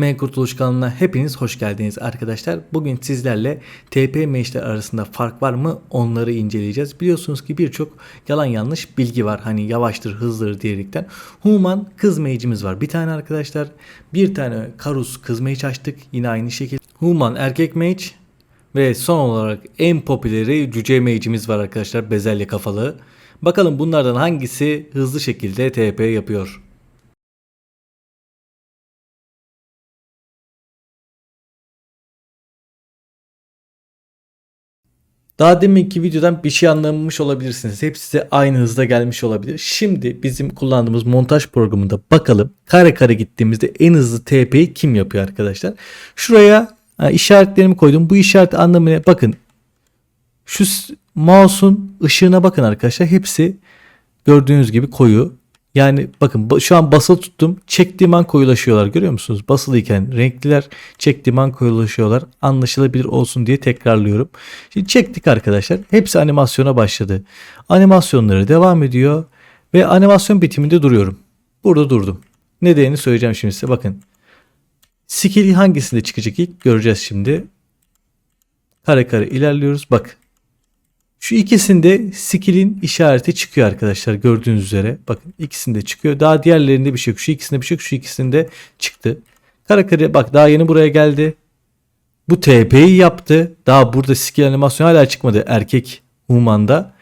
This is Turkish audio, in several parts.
M Kurtuluş kanalına hepiniz hoş geldiniz arkadaşlar. Bugün sizlerle TP mage'ler arasında fark var mı onları inceleyeceğiz. Biliyorsunuz ki birçok yalan yanlış bilgi var. Hani yavaştır hızlıdır diyerekten. Human kız mage'imiz var. Bir tane arkadaşlar. Bir tane Karus kız mage açtık. Yine aynı şekilde. Human erkek mage. Ve son olarak en popüleri cüce mage'imiz var arkadaşlar. Bezelye kafalı. Bakalım bunlardan hangisi hızlı şekilde TP yapıyor. Daha deminki videodan bir şey anlamış olabilirsiniz. Hepsi size aynı hızda gelmiş olabilir. Şimdi bizim kullandığımız montaj programında bakalım kare kare gittiğimizde en hızlı TP'yi kim yapıyor arkadaşlar. Şuraya işaretlerimi koydum. Bu işaret anlamına bakın. Şu mouse'un ışığına bakın arkadaşlar. Hepsi gördüğünüz gibi koyu. Yani bakın ba- şu an basılı tuttum. Çektiğim an koyulaşıyorlar. Görüyor musunuz? Basılıyken renkliler çektiğim an koyulaşıyorlar. Anlaşılabilir olsun diye tekrarlıyorum. Şimdi çektik arkadaşlar. Hepsi animasyona başladı. Animasyonları devam ediyor. Ve animasyon bitiminde duruyorum. Burada durdum. Nedenini söyleyeceğim şimdi size. Bakın. Skill hangisinde çıkacak ilk göreceğiz şimdi. Kare kare ilerliyoruz. Bak. Şu ikisinde skill'in işareti çıkıyor arkadaşlar gördüğünüz üzere. Bakın ikisinde çıkıyor. Daha diğerlerinde bir şey yok. Şu ikisinde bir şey yok. Şu ikisinde çıktı. Kare bak daha yeni buraya geldi. Bu TP'yi yaptı. Daha burada skill animasyonu hala çıkmadı erkek Human'da.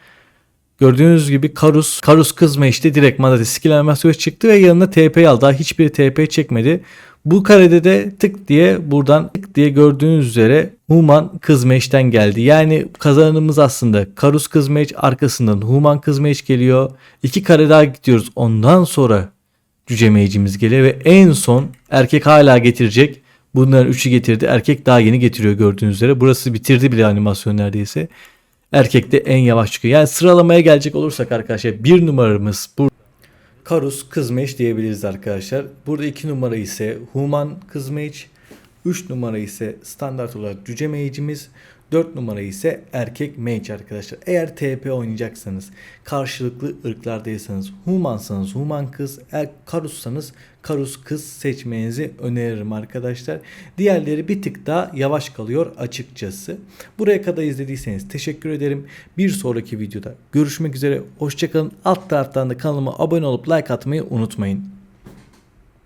Gördüğünüz gibi Karus, Karus kızma işte direkt da skill animasyonu çıktı ve yanına TP'yi aldı. Daha hiçbir TP çekmedi. Bu karede de tık diye buradan tık diye gördüğünüz üzere Human kız meşten geldi. Yani kazanımız aslında Karus kız meş arkasından Human kız meş geliyor. İki kare daha gidiyoruz. Ondan sonra cüce mecimiz geliyor ve en son erkek hala getirecek. Bunların üçü getirdi. Erkek daha yeni getiriyor gördüğünüz üzere. Burası bitirdi bile animasyon neredeyse. Erkek de en yavaş çıkıyor. Yani sıralamaya gelecek olursak arkadaşlar bir numaramız bu. Karus Kızmeç diyebiliriz arkadaşlar. Burada 2 numara ise Human Kızmeç. 3 numara ise standart olarak Cüce Mage'imiz. 4 numara ise erkek mage arkadaşlar. Eğer TP oynayacaksanız, karşılıklı ırklardaysanız, humansanız human kız, eğer karussanız karus kız seçmenizi öneririm arkadaşlar. Diğerleri bir tık daha yavaş kalıyor açıkçası. Buraya kadar izlediyseniz teşekkür ederim. Bir sonraki videoda görüşmek üzere. Hoşçakalın. Alt taraftan da kanalıma abone olup like atmayı unutmayın.